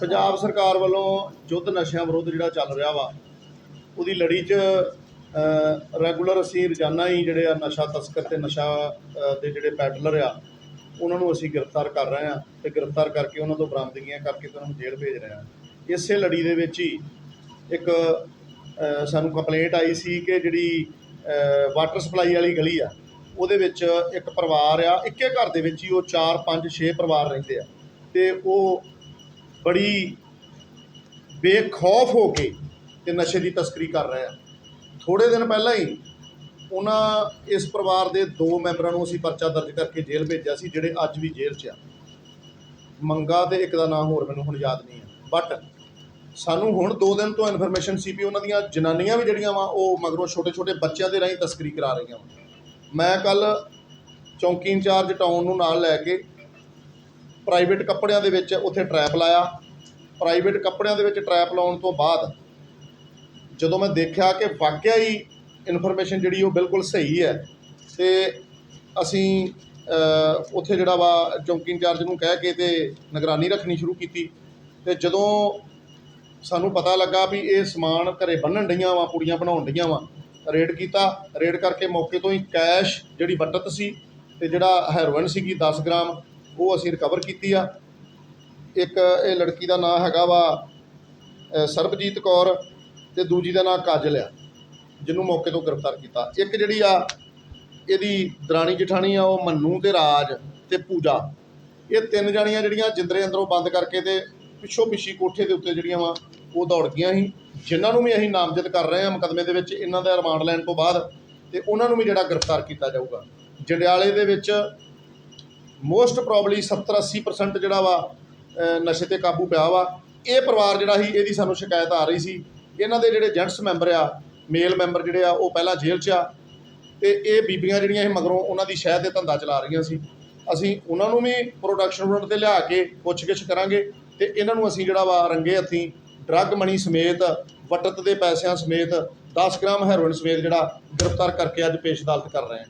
ਪੰਜਾਬ ਸਰਕਾਰ ਵੱਲੋਂ ਯੁੱਧ ਨਸ਼ਿਆਂ ਵਿਰੁੱਧ ਜਿਹੜਾ ਚੱਲ ਰਿਹਾ ਵਾ, ਉਹਦੀ ਲੜੀ 'ਚ ਰੈਗੂਲਰ ਅਸੀਂ ਰੋਜ਼ਾਨਾ ਹੀ ਜਿਹੜੇ ਆ ਨਸ਼ਾ ਤਸਕਰ ਤੇ ਨਸ਼ਾ ਦੇ ਜਿਹੜੇ ਪੈਡਲਰ ਆ, ਉਹਨਾਂ ਨੂੰ ਅਸੀਂ ਗ੍ਰਿਫਤਾਰ ਕਰ ਰਹੇ ਆ ਤੇ ਗ੍ਰਿਫਤਾਰ ਕਰਕੇ ਉਹਨਾਂ ਤੋਂ ਬਰਾਮਦਗੀਆਂ ਕਰਕੇ ਉਹਨਾਂ ਨੂੰ ਜੇਲ੍ਹ ਭੇਜ ਰਹੇ ਆ ਇਸੇ ਲੜੀ ਦੇ ਵਿੱਚ ਹੀ ਇੱਕ ਸਾਨੂੰ ਕੰਪਲੇਂਟ ਆਈ ਸੀ ਕਿ ਜਿਹੜੀ ਵਾਟਰ ਸਪਲਾਈ ਵਾਲੀ ਗਲੀ ਆ, ਉਹਦੇ ਵਿੱਚ ਇੱਕ ਪਰਿਵਾਰ ਆ, ਇੱਕੇ ਘਰ ਦੇ ਵਿੱਚ ਹੀ ਉਹ 4 5 6 ਪਰਿਵਾਰ ਰਹਿੰਦੇ ਆ ਤੇ ਉਹ ਬੜੀ ਬੇਖੌਫ ਹੋ ਕੇ ਤੇ ਨਸ਼ੇ ਦੀ ਤਸਕਰੀ ਕਰ ਰਹੇ ਆ। ਥੋੜੇ ਦਿਨ ਪਹਿਲਾਂ ਹੀ ਉਹਨਾਂ ਇਸ ਪਰਿਵਾਰ ਦੇ ਦੋ ਮੈਂਬਰਾਂ ਨੂੰ ਅਸੀਂ ਪਰਚਾ ਦਰਜ ਕਰਕੇ ਜੇਲ੍ਹ ਭੇਜਿਆ ਸੀ, ਜਿਹੜੇ ਅੱਜ ਵੀ ਜੇਲ੍ਹ 'ਚ ਆ। ਮੰਗਾ ਤੇ ਇੱਕ ਦਾ ਨਾਮ ਹੋਰ ਮੈਨੂੰ ਹੁਣ ਯਾਦ ਨਹੀਂ ਆ ਬਟ ਸਾਨੂੰ ਹੁਣ 2 ਦਿਨ ਤੋਂ ਇਨਫੋਰਮੇਸ਼ਨ ਸੀ ਵੀ ਉਹਨਾਂ ਦੀਆਂ ਜਨਾਨੀਆਂ ਵੀ ਜਿਹੜੀਆਂ ਵਾ, ਉਹ ਮਗਰੋਂ ਛੋਟੇ ਛੋਟੇ ਬੱਚਿਆਂ ਦੇ ਰਾਹੀਂ ਤਸਕਰੀ ਕਰਾ ਰਹੀਆਂ ਵਾ। ਮੈਂ ਕੱਲ ਚੌਂਕੀ ਇੰਚਾਰਜ ਟਾਊਨ ਨੂੰ ਨਾਲ ਲੈ ਕੇ ਪ੍ਰਾਈਵੇਟ ਕੱਪੜਿਆਂ ਦੇ ਵਿੱਚ ਉੱਥੇ ਟਰੈਪ ਲਾਇਆ। ਪ੍ਰਾਈਵੇਟ ਕੱਪੜਿਆਂ ਦੇ ਵਿੱਚ ਟਰੈਪ ਲਾਉਣ ਤੋਂ ਬਾਅਦ ਜਦੋਂ ਮੈਂ ਦੇਖਿਆ ਕਿ ਵਾਕਿਆ ਹੀ ਇਨਫੋਰਮੇਸ਼ਨ ਜਿਹੜੀ ਉਹ ਬਿਲਕੁਲ ਸਹੀ ਹੈ, ਤੇ ਅਸੀਂ ਉੱਥੇ ਜਿਹੜਾ ਵਾ ਚੌਂਕੀ ਇੰਚਾਰਜ ਨੂੰ ਕਹਿ ਕੇ ਤੇ ਨਿਗਰਾਨੀ ਰੱਖਣੀ ਸ਼ੁਰੂ ਕੀਤੀ। ਤੇ ਜਦੋਂ ਸਾਨੂੰ ਪਤਾ ਲੱਗਾ ਵੀ ਇਹ ਸਮਾਨ ਘਰੇ ਬੰਨਣ ਡਈਆਂ ਵਾ, ਪੁੜੀਆਂ ਬਣਾਉਣ ਡਈਆਂ ਵਾ ਰੇਡ ਕੀਤਾ। ਰੇਡ ਕਰਕੇ ਮੌਕੇ ਤੋਂ ਹੀ ਕੈਸ਼ ਜਿਹੜੀ ਬਟਤ ਸੀ ਤੇ ਜਿਹੜਾ ਹੈਰੋਇਨ ਸੀਗੀ 10 ਗ੍ਰਾਮ ਉਹ ਅਸੀਂ ਰਿਕਵਰ ਕੀਤੀ ਆ। ਇੱਕ ਇਹ ਲੜਕੀ ਦਾ ਨਾਮ ਹੈਗਾ ਵਾ ਸਰਬਜੀਤ ਕੌਰ ਤੇ ਦੂਜੀ ਦਾ ਨਾਮ ਕਾਜਲ ਆ, ਜਿਹਨੂੰ ਮੌਕੇ ਤੋਂ ਗ੍ਰਿਫਤਾਰ ਕੀਤਾ। ਇੱਕ ਜਿਹੜੀ ਆ, ਇਹਦੀ ਦਰਾਣੀ ਜਠਾਣੀ ਆ, ਉਹ ਮੰਨੂ ਤੇ ਰਾਜ ਤੇ ਪੂਜਾ। ਇਹ ਤਿੰਨ ਜਣੀਆਂ ਜਿਹੜੀਆਂ ਜਿੰਦਰੇ ਅੰਦਰੋਂ ਬੰਦ ਕਰਕੇ ਤੇ ਪਿੱਛੋਂ ਪਿੱਛੀ ਕੋਠੇ ਦੇ ਉੱਤੇ ਜਿਹੜੀਆਂ ਵਾ, ਉਹ ਦੌੜ ਗਈਆਂ ਸੀ। ਜਿਨ੍ਹਾਂ ਨੂੰ ਵੀ ਅਸੀਂ ਨਾਮਜ਼ਦ ਕਰ ਰਹੇ ਹਾਂ ਮੁਕੱਦਮੇ ਦੇ ਵਿੱਚ, ਇਹਨਾਂ ਦਾ ਰਿਮਾਂਡ ਲੈਣ ਤੋਂ ਬਾਅਦ ਤੇ ਉਹਨਾਂ ਨੂੰ ਵੀ ਜਿਹੜਾ ਗ੍ਰਿਫਤਾਰ ਕੀਤਾ ਜਾਊਗਾ। ਜੰਡਿਆਲੇ ਦੇ ਵਿੱਚ ਮੋਸਟ ਪ੍ਰੋਬਬਲੀ 70-80% ਜਿਹੜਾ ਵਾ ਨਸ਼ੇ ਤੇ ਕਾਬੂ ਪਿਆ ਵਾ। ਇਹ ਪਰਿਵਾਰ ਜਿਹੜਾ ਸੀ, ਇਹਦੀ ਸਾਨੂੰ ਸ਼ਿਕਾਇਤ ਆ ਰਹੀ ਸੀ। ਇਹਨਾਂ ਦੇ ਜਿਹੜੇ ਜੈਂਟਸ ਮੈਂਬਰ ਆ ਮੇਲ ਮੈਂਬਰ ਜਿਹੜੇ ਆ, ਉਹ ਪਹਿਲਾਂ ਜੇਲ੍ਹ 'ਚ ਆ। ਤੇ ਇਹ ਬੀਬੀਆਂ ਜਿਹੜੀਆਂ ਇਹ ਮਗਰੋਂ ਉਹਨਾਂ ਦੀ ਸ਼ਹਿਦ ਦੇ ਧੰਦਾ ਚਲਾ ਰਹੀਆਂ ਸੀ। ਅਸੀਂ ਉਹਨਾਂ ਨੂੰ ਵੀ ਪ੍ਰੋਡਕਸ਼ਨ ਯੂਨਿਟ ਤੇ ਲਿਆ ਕੇ ਪੁੱਛਗਿੱਛ ਕਰਾਂਗੇ ਤੇ ਇਹਨਾਂ ਨੂੰ ਅਸੀਂ ਜਿਹੜਾ ਵਾ ਰੰਗੇ ਹੱਥੀਂ ਡਰੱਗ ਮਨੀ ਸਮੇਤ, ਵਟਤ ਦੇ ਪੈਸਿਆਂ ਸਮੇਤ 10 ਗ੍ਰਾਮ ਹੈਰੋਇਨ ਸਮੇਤ ਜਿਹੜਾ ਗ੍ਰਿਫਤਾਰ ਕਰਕੇ ਅੱਜ ਪੇਸ਼ ਅਦਾਲਤ ਕਰ ਰਹੇ ਹਾਂ।